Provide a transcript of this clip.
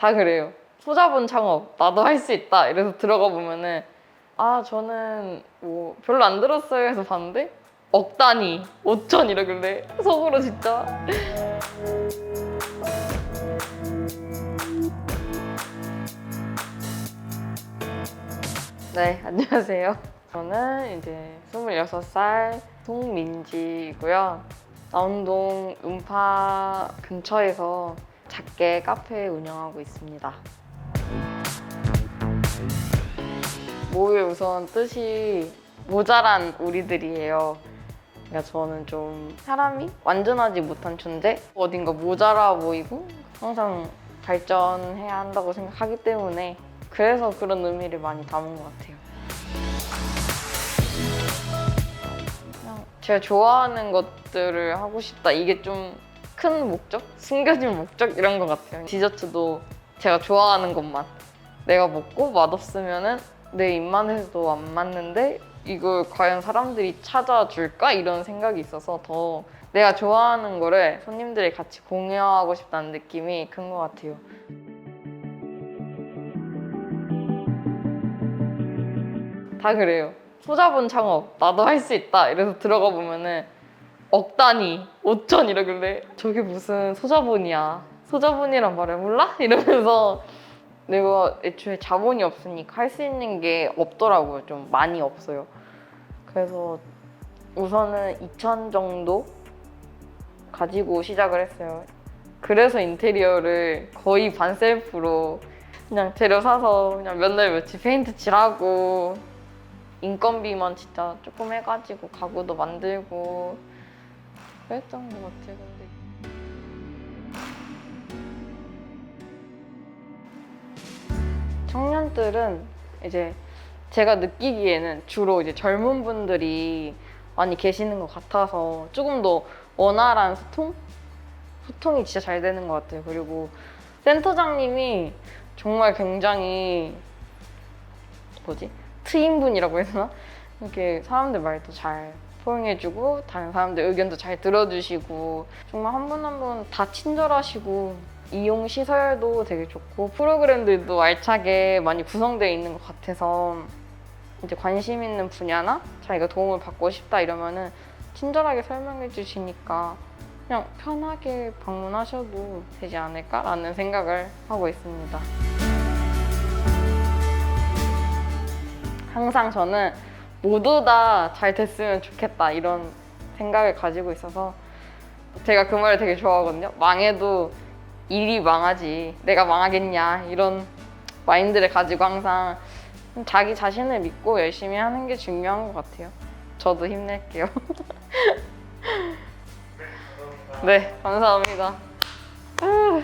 다 그래요. 소자본 창업 나도 할 수 있다. 이래서 들어가 보면은 아 저는 뭐 별로 안 들었어요 해서 봤는데 억 단위 5천 이러길래 속으로 진짜 네 안녕하세요. 저는 이제 26살 송민지이고요. 나운동 음파 근처에서 작게 카페 운영하고 있습니다. 모의 우선 뜻이 모자란 우리들이에요. 그러니까 저는 좀 사람이 완전하지 못한 존재, 어딘가 모자라 보이고 항상 발전해야 한다고 생각하기 때문에 그래서 그런 의미를 많이 담은 것 같아요. 그냥 제가 좋아하는 것들을 하고 싶다. 이게 좀 큰 목적? 숨겨진 목적? 이런 것 같아요. 디저트도 제가 좋아하는 것만 내가 먹고 맛없으면은 내 입맛에도 안 맞는데 이걸 과연 사람들이 찾아줄까? 이런 생각이 있어서 더 내가 좋아하는 거를 손님들이 같이 공유하고 싶다는 느낌이 큰 것 같아요. 다 그래요. 소자본 창업 나도 할 수 있다. 이래서 들어가 보면은 억 단위 5천 이러길래 저게 무슨 소자본이야. 소자본이란 말을 몰라? 이러면서 내가 애초에 자본이 없으니까 할 수 있는 게 없더라고요. 좀 많이 없어요. 그래서 우선은 2천 정도 가지고 시작을 했어요. 그래서 인테리어를 거의 반셀프로 그냥 재료 사서 그냥 몇 날 며칠 페인트 칠하고 인건비만 진짜 조금 해가지고 가구도 만들고 그랬던 것 같아요. 근데 청년들은 이제 제가 느끼기에는 주로 이제 젊은 분들이 많이 계시는 것 같아서 조금 더 원활한 소통? 소통이 진짜 잘 되는 것 같아요. 그리고 센터장님이 정말 굉장히 뭐지? 트인 분이라고 해야 되나? 이렇게 사람들 말도 잘 포용해주고 다른 사람들 의견도 잘 들어주시고 정말 한 분 한 분 다 친절하시고 이용 시설도 되게 좋고 프로그램들도 알차게 많이 구성되어 있는 것 같아서 이제 관심 있는 분야나 자기가 도움을 받고 싶다 이러면은 친절하게 설명해 주시니까 그냥 편하게 방문하셔도 되지 않을까라는 생각을 하고 있습니다. 항상 저는 모두 다 잘 됐으면 좋겠다 이런 생각을 가지고 있어서 제가 그 말을 되게 좋아하거든요. 망해도 일이 망하지 내가 망하겠냐 이런 마인드를 가지고 항상 자기 자신을 믿고 열심히 하는 게 중요한 것 같아요. 저도 힘낼게요. 네, 감사합니다. 후.